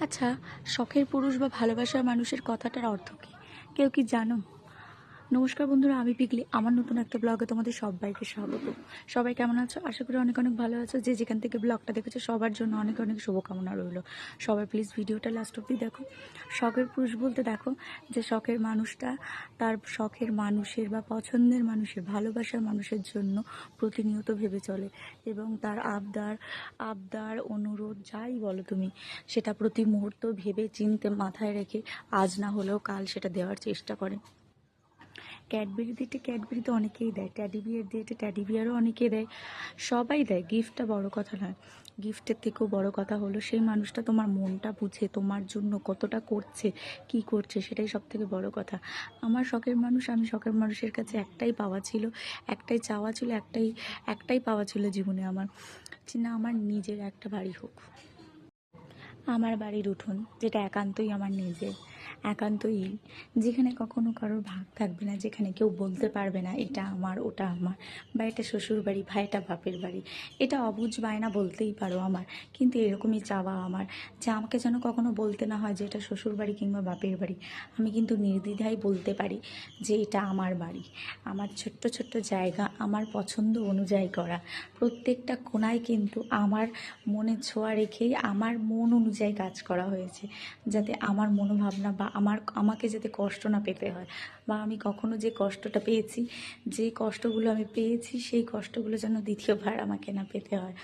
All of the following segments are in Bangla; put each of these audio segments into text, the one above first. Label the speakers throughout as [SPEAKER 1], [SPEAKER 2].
[SPEAKER 1] আচ্ছা শখের পুরুষ বা ভালোবাসার মানুষের কথাটার অর্থ কী? কেউ কি জানো? নমস্কার বন্ধুরা, আমি পিকলি। আমার নতুন একটা ব্লগে তোমাদের সবাইকে স্বাগত। সবাই কেমন আছো? আশা করি অনেক অনেক ভালো আছো। যে যেখান থেকে ব্লগটা দেখেছ, সবার জন্য অনেক অনেক শুভকামনা রইল। সবাই প্লিজ ভিডিওটা লাস্ট অব্দি দেখো। শখের পুরুষ বলতে দেখো, যে শখের মানুষটা তার শখের মানুষের বা পছন্দের মানুষের ভালোবাসার মানুষের জন্য প্রতিনিয়ত ভেবে চলে এবং তার আবদার আবদার, অনুরোধ যাই বলো তুমি, সেটা প্রতি মুহূর্ত ভেবে চিনতে মাথায় রেখে আজ না হলেও কাল সেটা দেওয়ার চেষ্টা করে। ক্যাডবেরি দিতে ক্যাডবেরি তো অনেকেই দেয় ট্যাডি বিয়ার দিয়েতে ট্যাডি বিয়ারও অনেকে দেয়। সবাই দেয় গিফটটা বড় কথা নয়। গিফটের থেকেও বড় কথা হলো, সেই মানুষটা তোমার মনটা বুঝে, তোমার জন্য কতটা করছে, কি করছে সেটাই সব থেকে বড় কথা। আমার শখের মানুষ, আমি শখের মানুষের কাছে একটাই পাওয়া ছিল, একটাই চাওয়া ছিল, একটাই একটাই পাওয়া ছিল জীবনে আমার। যে না, আমার নিজের একটা বাড়ি হোক। আমার বাড়ির উঠোন, যেটা একান্তই আমার নিজের। একান্তই যেখানে কখনো কারোর ভাগ থাকবে না, যেখানে কেউ বলতে পারবে না, এটা আমার, ওটা আমার বা এটা শ্বশুর বাড়ি বা এটা বাপের বাড়ি এটা অবুঝ বায়না বলতেই পারো আমার, কিন্তু এরকমই চাওয়া আমার, যে আমাকে যেন কখনো বলতে না হয় যে এটা শ্বশুর বাড়ি কিংবা বাপের বাড়ি। আমি কিন্তু নির্দ্বিধায় বলতে পারি যে এটা আমার বাড়ি। আমার ছোট্ট ছোট্ট জায়গা, আমার পছন্দ অনুযায়ী করা। প্রত্যেকটা কোনায় কিন্তু আমার মনে ছোঁয়া রেখেই আমার মন অনুযায়ী কাজ করা হয়েছে, যাতে আমার মনোভাবনা বা আমার, আমাকে যাতে কষ্ট না পেতে হয় বা আমি কখনো যে কষ্টটা পেয়েছি, যে কষ্টগুলো আমি পেয়েছি, সেই কষ্টগুলো যেন দ্বিতীয়বার আমাকে না পেতে হয়।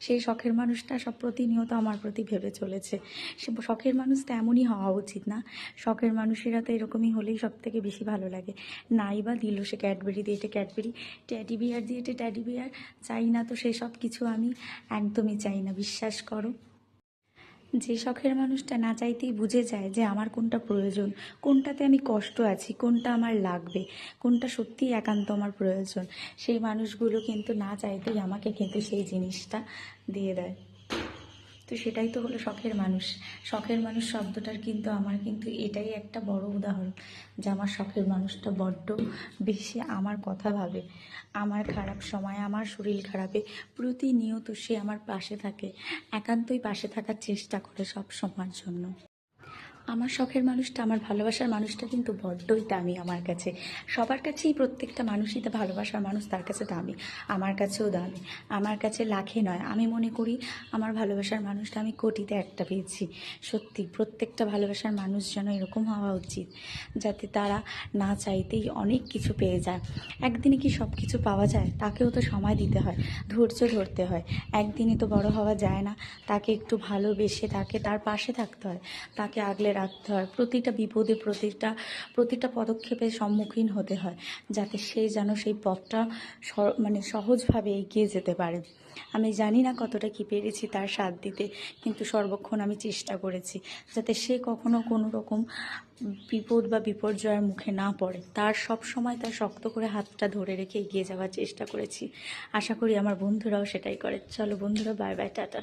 [SPEAKER 1] সেই শখের মানুষটা সব প্রতিনিয়ত আমার প্রতি ভেবে চলেছে। সে শখের মানুষ তো এমনই হওয়া উচিত না। শখের মানুষেরা তো এরকমই হলেই সব থেকে বেশি ভালো লাগে। নাই বা দিল সে ক্যাডবেরি দিয়ে এটা ক্যাডবেরি ট্যাডি বিয়ার দিয়ে এটা ট্যাডি বিয়ার, চাই না তো সেই সব কিছু আমি একদমই চাই না। বিশ্বাস করো। যে শখের মানুষটা না চাইতেই বুঝে যায় যে আমার কোনটা প্রয়োজন, কোনটাতে আমি কষ্ট আছি, কোনটা আমার লাগবে, কোনটা সত্যিই একান্ত আমার প্রয়োজন। সেই মানুষগুলো কিন্তু না চাইতেই আমাকে কিন্তু সেই জিনিসটা দিয়ে দেয়। তো সেটাই তো হলো শখের মানুষ। শখের মানুষ শব্দটার কিন্তু আমার কিন্তু এটাই একটা বড় উদাহরণ যে আমার শখের মানুষটা বড্ড বেশি আমার কথা ভাবে। আমার খারাপ সময় আমার শরীর খারাপে প্রতিনিয়ত সে আমার পাশে থাকে, একান্তই পাশে থাকার চেষ্টা করে সব সময়ের জন্য। আমার শখের মানুষটা, আমার ভালোবাসার মানুষটা কিন্তু বড্ডই দামি আমার কাছে। সবার কাছেই প্রত্যেকটা মানুষই তো ভালোবাসার মানুষ, তার কাছে দামি। আমার কাছেও দামি। আমার কাছে লাখে নয়। আমি মনে করি আমার ভালোবাসার মানুষটা আমি কোটিতে একটা পেয়েছি। সত্যি, প্রত্যেকটা ভালোবাসার মানুষ যেন এরকম হওয়া উচিত, যাতে তারা না চাইতেই অনেক কিছু পেয়ে যায়। একদিনে কি সব কিছু পাওয়া যায়? তাকেও তো সময় দিতে হয়, ধৈর্য ধরতে হয়। একদিনে তো বড় হওয়া যায় না। তাকে একটু ভালোবেসে তাকে তার পাশে থাকতে হয়। তাকে আগলে রাখতে হয়। প্রতিটা বিপদে প্রতিটা প্রতিটা পদক্ষেপের সম্মুখীন হতে হয়, যাতে সে যেন সেই পথটা মানে সহজভাবে এগিয়ে যেতে পারে। আমি জানি না কতটা কি পেরেছি তার সাথ দিতে, কিন্তু সর্বক্ষণ আমি চেষ্টা করেছি, যাতে সে কখনো কোনো রকম বিপদ বা বিপর্যয়ের মুখে না পড়ে। তার সব সময় তার শক্ত করে হাতটা ধরে রেখে এগিয়ে যাওয়ার চেষ্টা করেছি। আশা করি আমার বন্ধুরাও সেটাই করে। চলো বন্ধুরা বাই বাই টাটা।